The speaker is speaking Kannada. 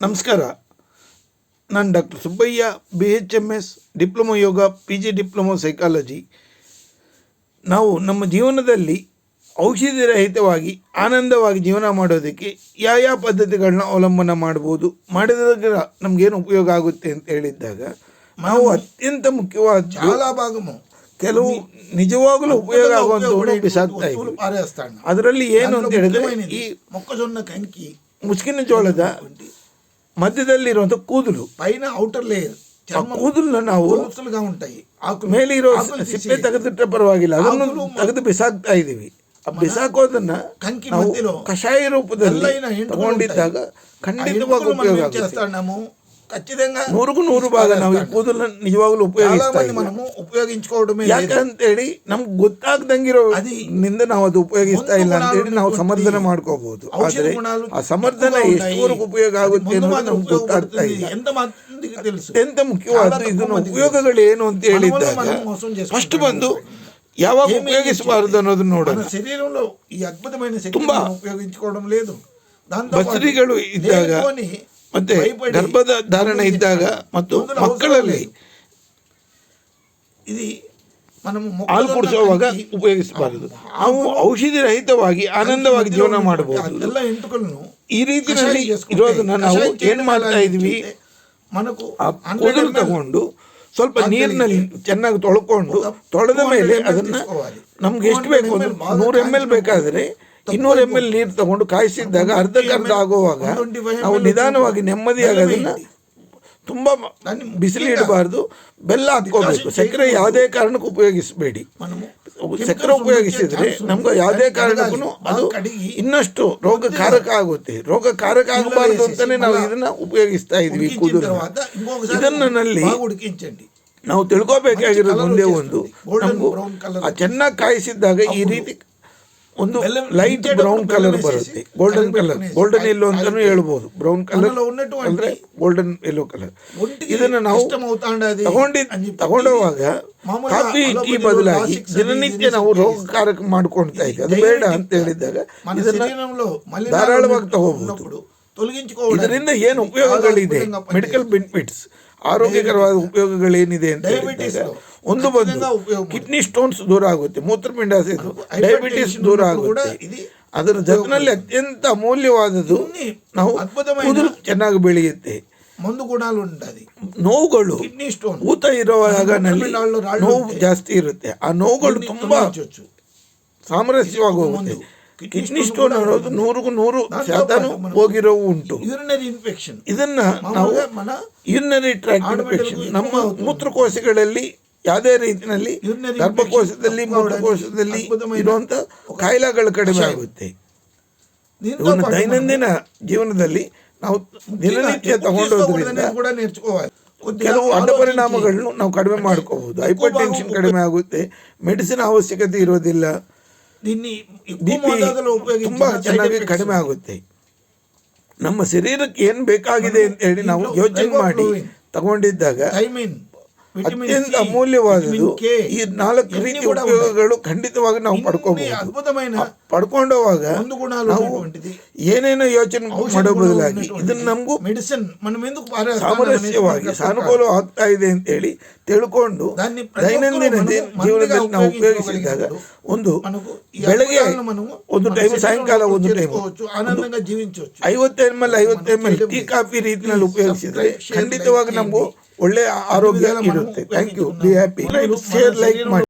ನಮಸ್ಕಾರ. ನಾನು doctor Subbaiah B H M S diploma yoga P G diploma psychology. ನಾವು ನಮ್ಮ ಜೀವನದಲ್ಲಿ ಔಷಧಿ ರಹಿತವಾಗಿ ಆನಂದವಾಗಿ ಜೀವನ ಮಾಡೋದಕ್ಕೆ ಯಾವ ಯಾವ ಪದ್ಧತಿಗಳನ್ನ ಅವಲಂಬನ ಮಾಡ್ಬೋದು ಮಾಡಿದಾಗ ನಮಗೇನು ಉಪಯೋಗ ಆಗುತ್ತೆ ಅಂತ ಹೇಳಿದ್ದಾಗ ನಾವು ಅತ್ಯಂತ ಮುಖ್ಯವಾದ ಕೆಲವು ನಿಜವಾಗಲೂ ಉಪಯೋಗ ಅದರಲ್ಲಿ ಏನು ಅಂತ ಹೇಳಿದ್ರೆ ಈ ಮೊಕ್ಕಜೊನ್ನ ಕಂಕಿ. ಮುಸ್ಕಿನ ಜೋಳದ మధ్యదల్లిరువంత ಕೂದಲು. ಪೈನ ಔಟರ್ ಲೇಯರ್. ಕೂದಲು ನಾವು ಮೇಲೆ ಇರೋ ಸಿಪ್ಪೆ ತೆಗೆದಿಟ್ಟ ಪರವಾಗಿಲ್ಲ. ಅದನ್ನು ತೆಗೆದು ಬಿಸಾಕ್ತಾ ಇದೀವಿ ಆ ಬಿಸಾಕೋದನ್ನ ನಾವು ಕಷಾಯ ರೂಪದಲ್ಲಿ ತಗೊಂಡಿದ್ದಾಗ ಖಂಡಿತವಾಗಿ ಉಪಯೋಗ ఖచ్చితంగా ನೂರಕ್ಕೂ ನೂರು ಭಾಗ ನಾವು ಕೂದಲು ನಿಜವಾಗ್ಲೂ ಇಲ್ಲ. మనము ఉపయోగించుకోవడమే ನಮ್ಗೆ ಗೊತ್ತಾಗ್ದಂಗಿರೋ ನಾವು ಅದು ಉಪಯೋಗಿಸ್ತಾ ಇಲ್ಲ ಅಂತೇಳಿ ನಾವು ಸಮರ್ಥನೆ ಮಾಡ್ಕೋಬಹುದು ಉಪಯೋಗ ಆಗುತ್ತೆ ಮುಖ್ಯವಾದ ಇದು ಉಪಯೋಗಗಳು ಏನು ಅಂತ ಬಂದು ಯಾವಾಗ ಉಪಯೋಗಿಸಬಾರದು ಅನ್ನೋದನ್ನ ನೋಡೋಣ ಈ ఈ అద్భుతమైన శక్తి తుంబా. ఉపయోగించుకోవడం లేదు. ಮತ್ತೆ ಗರ್ಭದ ಧಾರಣೆ ಇದ್ದಾಗ ಮತ್ತು ಮಕ್ಕಳಲ್ಲಿ ಹಾಲು ಕುಡಿಸೋವಾಗ ಉಪಯೋಗಿಸಬಾರದು. ನಾವು ಔಷಧಿ ರಹಿತವಾಗಿ ಆನಂದವಾಗಿ ಜೀವನ ಮಾಡಬಹುದು. ಅದೆಲ್ಲ ಈ ರೀತಿಯಲ್ಲಿ ಇರೋದನ್ನ ನಾವು ಏನು ಮಾಡ್ತಾ ಇದ್ವಿ? ಕೂದಲು ತಗೊಂಡು ಸ್ವಲ್ಪ ನೀರಿನಲ್ಲಿ ಚೆನ್ನಾಗಿ ತೊಳ್ಕೊಂಡು ತೊಳೆದ ಮೇಲೆ ಅದನ್ನ ನಮ್ಗೆ ಎಷ್ಟು ಬೇಕು? ನೂರು ಎಂ ಎಲ್ ಬೇಕಾದ್ರೆ ಇನ್ನೂರು ಎಂ ಎಲ್ ನೀರು ತಗೊಂಡು ಕಾಯಿಸಿದ್ದಾಗ ಅರ್ಧಕ್ಕೆ ಅರ್ಧ ಆಗುವಾಗ ನಾವು ನಿಧಾನವಾಗಿ ನೆಮ್ಮದಿಯಾಗಿ ಆಗೋದಿಲ್ಲ ತುಂಬ ಬಿಸಿಲು ಇಡಬಾರ್ದು ಬೆಲ್ಲ ಹಾಕ್ಕೋಬೇಕು. ಸಕ್ಕರೆ ಯಾವುದೇ ಕಾರಣಕ್ಕೂ ಉಪಯೋಗಿಸಬೇಡಿ. ಸಕ್ಕರೆ ಉಪಯೋಗಿಸಿದ್ರೆ ನಮ್ಗೆ ಯಾವುದೇ ಕಾರಣಕ್ಕೂ ಅದು ಇನ್ನಷ್ಟು ರೋಗಕಾರಕ ಆಗುತ್ತೆ. ರೋಗಕಾರಕ ಆಗಬಾರದು ಅಂತಲೇ ನಾವು ಇದನ್ನ ಉಪಯೋಗಿಸ್ತಾ ಇದ್ವಿ ಕೂದಲು ನಲ್ಲಿ ನಾವು ತಿಳ್ಕೋಬೇಕಾಗಿರೋದು ಒಂದೇ ಒಂದು ಚೆನ್ನಾಗಿ ಕಾಯಿಸಿದ್ದಾಗ ಈ ರೀತಿ ಒಂದು ಲೈಟ್ ಬ್ರೌನ್ ಕಲರ್ ಬರುತ್ತೆ. ಗೋಲ್ಡನ್ ಕಲರ್ ಗೋಲ್ಡನ್ ಎಲ್ಲೋ ಅಂತಾನು ಹೇಳ್ಬೋದು. ಬ್ರೌನ್ ಕಲರ್ ಅಂದ್ರೆ ಗೋಲ್ಡನ್ ಎಲ್ಲೋ ಕಲರ್ ಇದನ್ನ ನಾವು ತಗೊಂಡಿದ್ ತಗೊಂಡೋಗ ಕಾಫಿ ಟೀ ಬದಲಾಗಿ ದಿನನಿತ್ಯ ನಾವು ರೋಗಕಾರಕ ಮಾಡ್ಕೊಳ್ತಾ ಇದ್ದೀವಿ. ಅದು ಬೇಡ ಅಂತ ಹೇಳಿದಾಗ ಇದನ್ನ ಧಾರಾಳವಾಗಿ ತಗೋಬಹುದು ಇದರಿಂದ ಏನು ಉಪಯೋಗಗಳಿದೆ? ಮೆಡಿಕಲ್ ಬೆನಿಫಿಟ್ಸ್ ಆರೋಗ್ಯಕರವಾದ ಉಪಯೋಗಗಳೇನಿದೆ ಅಂತ ಹೇಳಿದಾಗ ಒಂದು ಬಂದು ಕಿಡ್ನಿ ಸ್ಟೋನ್ಸ್ ದೂರ ಆಗುತ್ತೆ ಮೂತ್ರಪಿಂಡ ಸೇತು ಡಯಾಬಿಟಿಸ್ ದೂರ ಆಗುತ್ತೆ. ಅದರ ಜಗನಲ್ಲಿ ಅತ್ಯಂತ ಅಮೂಲ್ಯವಾದದ್ದು ನಾವು ಕೂದಲು ಚೆನ್ನಾಗಿ ಬೆಳೆಯುತ್ತೆ. ಮಂದು ಗುಣಾಲು ನೋವುಗಳು ಕಿಡ್ನಿ ಸ್ಟೋನ್ ಊತ ಇರುವಾಗ ನೋವು ಜಾಸ್ತಿ ಇರುತ್ತೆ. ಆ ನೋವುಗಳು ತುಂಬಾ ಸಾಮರಸ್ಯವಾಗಿ ಹೋಗುತ್ತೆ. ಕಿಡ್ನಿ ಸ್ಟೋನ್ ಅನ್ನೋದು ನೂರಿಗೂ ನೂರು ಸಾಧನ ಹೋಗಿರೋ ಉಂಟು. ಇದನ್ನ ನಾವು ಯೂರಿನರಿ ಟ್ರ್ಯಾಕ್ಟ್ ಇನ್ಫೆಕ್ಷನ್ ನಮ್ಮ ಮೂತ್ರಕೋಶಗಳಲ್ಲಿ ಯಾವುದೇ ರೀತಿಯಲ್ಲಿ ಗರ್ಭಕೋಶದಲ್ಲಿ ಮೂಲಕೋಶದಲ್ಲಿ ಇರುವಂತ ಕಾಯಿಲೆಗಳು ಕಡಿಮೆ ಆಗುತ್ತೆ. ದೈನಂದಿನ ಜೀವನದಲ್ಲಿ ನಾವು ದಿನನಿತ್ಯ ತಗೊಂಡೋದ್ರಿಂದ ಕೆಲವು ಅಡ್ಡ ಪರಿಣಾಮಗಳನ್ನು ನಾವು ಕಡಿಮೆ ಮಾಡ್ಕೋಬಹುದು ಹೈಪರ್ ಟೆನ್ಷನ್ ಕಡಿಮೆ ಆಗುತ್ತೆ. ಮೆಡಿಸಿನ್ ಅವಶ್ಯಕತೆ ಇರೋದಿಲ್ಲ. ತುಂಬಾ ಚೆನ್ನಾಗಿ ಕಡಿಮೆ ಆಗುತ್ತೆ. ನಮ್ಮ ಶರೀರಕ್ಕೆ ಏನ್ ಬೇಕಾಗಿದೆ ಅಂತ ಹೇಳಿ ನಾವು ಯೋಚನೆ ಮಾಡಿ ತಗೊಂಡಿದ್ದಾಗ ಐ ಮೀನ್ ಅತ್ಯಂತ ಅಮೂಲ್ಯವಾದದ್ದು ಈ ನಾಲ್ಕು ರೀತಿ ಉಪಯೋಗಗಳು ಖಂಡಿತವಾಗಿ ನಾವು ಪಡ್ಕೋಬಹುದು ಪಡ್ಕೊಂಡವಾಗ ನಾವು ಏನೇನೋ ಯೋಚನೆ ಮಾಡೋ ಬದಲಾಗಿ ಇದನ್ನ ನಮಗೂ ಮೆಡಿಸಿನ್ ಸಾಮರಸ್ಯವಾಗಿ ಸಾನುಕೂಲ ಆಗ್ತಾ ಇದೆ ಅಂತ ಹೇಳಿ ತಿಳ್ಕೊಂಡು ದೈನಂದಿನ ಜೀವನದಲ್ಲಿ ನಾವು ಉಪಯೋಗಿಸಿದಾಗ ಒಂದು ಬೆಳಗ್ಗೆ ಒಂದು ಟೈಮ್ ಸಾಯಂಕಾಲ ಒಂದು ಟೈಮ್ ಐವತ್ತು ಎಂ ಎಲ್ ಐವತ್ತು ಎಂ ಎಲ್ ಟೀ ಕಾಫಿ ರೀತಿಯಲ್ಲಿ ಉಪಯೋಗಿಸಿದ್ರೆ ಖಂಡಿತವಾಗಿ ನಮಗೂ ಒಳ್ಳೆಯ ಆರೋಗ್ಯ ಇರುತ್ತೆ thank you be happy share like ಮಾಡಿ.